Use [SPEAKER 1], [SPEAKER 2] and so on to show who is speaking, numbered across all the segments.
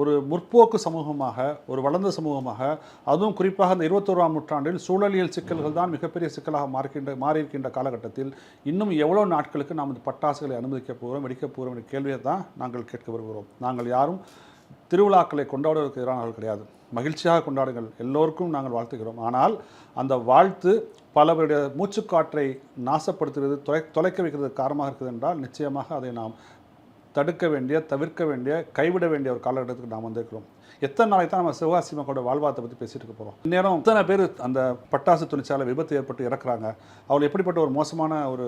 [SPEAKER 1] ஒரு முற்போக்கு சமூகமாக ஒரு வளர்ந்த சமூகமாக அதுவும் குறிப்பாக இந்த இருபத்தோராம் நூற்றாண்டில் சூழலியல் சிக்கல்கள் தான் மிகப்பெரிய சிக்கலாக மாறிக்கின்ற மாறியிருக்கின்ற காலகட்டத்தில் இன்னும் எவ்வளோ நாட்களுக்கு நாம் இந்த பட்டாசுகளை அனுமதிக்கப் போகிறோம் வெடிக்கப் போகிறோம் என்ற கேள்வியை தான் நாங்கள் கேட்க விரும்புகிறோம். நாங்கள் யாரும் திருவிழாக்களை கொண்டாடுவதற்கு எதிரானவர்கள் கிடையாது. மகிழ்ச்சியாக கொண்டாடுங்கள். எல்லோருக்கும் நாங்கள் வாழ்த்துகிறோம். ஆனால் அந்த வாழ்த்து பலவருடைய மூச்சுக்காற்றை நாசப்படுத்துகிறது தொலை தொலைக்க வைக்கிறது காரணமாக இருக்குது என்றால் நிச்சயமாக அதை நாம் தடுக்க வேண்டிய தவிர்க்க வேண்டிய கைவிட வேண்டிய ஒரு காலகட்டத்துக்கு நாம் வந்திருக்கிறோம். எத்தனை நாளைக்கு தான் நம்ம சிவகாசி மக்களோட வாழ்வாரத்தை பற்றி பேசிட்டு இருக்க போகிறோம் இந்நேரம் இத்தனை பேர் அந்த பட்டாசு தொழிற்சாலை விபத்து ஏற்பட்டு இறக்குறாங்க. அவங்க எப்படிப்பட்ட ஒரு மோசமான ஒரு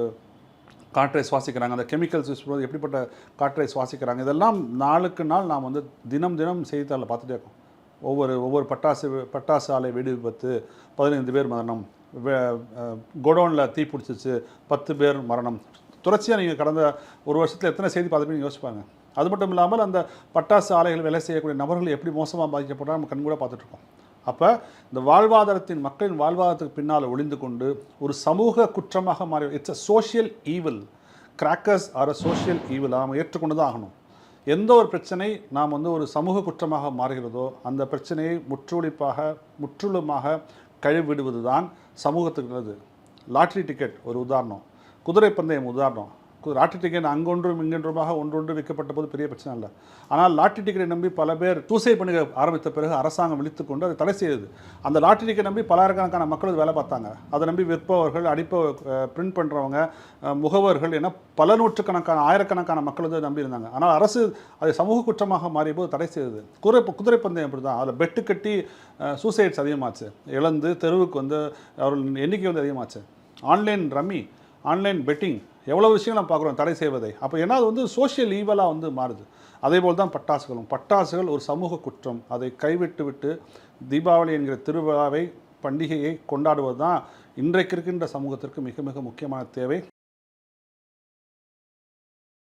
[SPEAKER 1] காற்றை சுவாசிக்கிறாங்க? அந்த கெமிக்கல்ஸ் யூஸ் பண்ணுறது எப்படிப்பட்ட காற்றை சுவாசிக்கிறாங்க? இதெல்லாம் நாளுக்கு நாள் நாம் வந்து தினம் தினம் செய்தித்தாளில் பார்த்துட்டே இருக்கோம். ஒவ்வொரு ஒவ்வொரு பட்டாசு பட்டாசு ஆலை வெடி விபத்து பதினைந்து பேர் மரணம் கோடவுனில் தீ பிடிச்சிச்சு பத்து பேர் மரணம். தொடர்ச்சியாக நீங்கள் கடந்த ஒரு வருஷத்தில் எத்தனை செய்தி பார்த்துட்டு யோசிப்பாங்க. அது மட்டும் இல்லாமல் அந்த பட்டாசு ஆலைகள் வேலை செய்யக்கூடிய நபர்கள் எப்படி மோசமாக பாதிக்கப்பட்டால் நம்ம கண்கூட பார்த்துட்ருக்கோம். அப்போ இந்த வாழ்வாதாரத்தின் மக்களின் வாழ்வாதாரத்துக்கு பின்னால் ஒளிந்து கொண்டு ஒரு சமூக குற்றமாக மாறி it's a social evil crackers are a social evil நாம் ஏற்றுக்கொண்டு தான் ஆகணும். எந்த ஒரு பிரச்சனை நாம் வந்து ஒரு சமூக குற்றமாக மாறுகிறதோ அந்த பிரச்சனையை முற்றொழிப்பாக முற்றிலுமாக கழிவிடுவது தான் சமூகத்துக்கு நல்லது. லாட்ரி டிக்கெட் ஒரு உதாரணம். குதிரை பந்தயம் உதாரணம். கு- லாட்டரி டிக்கெட் அங்கொன்றும் இங்கொன்றுமாக ஒன்றொன்று விற்கப்பட்ட போது பெரிய பிரச்சனை இல்லை. ஆனால் லாட்டரி டிக்கெட்டை நம்பி பல பேர் தூசை பணிக ஆரம்பித்த பிறகு அரசாங்கம் விழித்து கொண்டு அதை தடை செய்தது. அந்த லாட்டரி டிக்கெட் நம்பி பலாயிரக்கணக்கான மக்கள் வேலை பார்த்தாங்க. அதை நம்பி விற்பவர்கள் அடிப்ப பிரிண்ட் பண்ணுறவங்க முகவர்கள் என பல நூற்றுக்கணக்கான ஆயிரக்கணக்கான மக்கள் வந்து நம்பி இருந்தாங்க. ஆனால் அரசு அதை சமூக குற்றமாக மாறிய போது தடை செய்தது. குதிரை குதிரை பந்தயம் அப்படி தான் அதில் பெட்டு கட்டி சூசைட்ஸ் அதிகமாச்சு. இழந்து தெருவுக்கு வந்து அவர்கள் எண்ணிக்கை வந்து அதிகமாச்சு. ஆன்லைன் ரம்மி ஆன்லைன் பெட்டிங் எவ்வளோ விஷயங்கள் நம்ம பார்க்குறோம் தடை செய்வதை. அப்போ ஏன்னா அது வந்து சோஷியல் ஈவலாக வந்து மாறுது. அதே போல் தான் பட்டாசுகளும். பட்டாசுகள் ஒரு சமூக குற்றம். அதை கைவிட்டு விட்டு தீபாவளி என்கிற திருவிழாவை பண்டிகையை கொண்டாடுவது தான் இன்றைக்கு இருக்கின்ற சமூகத்திற்கு மிக மிக முக்கியமான தேவை.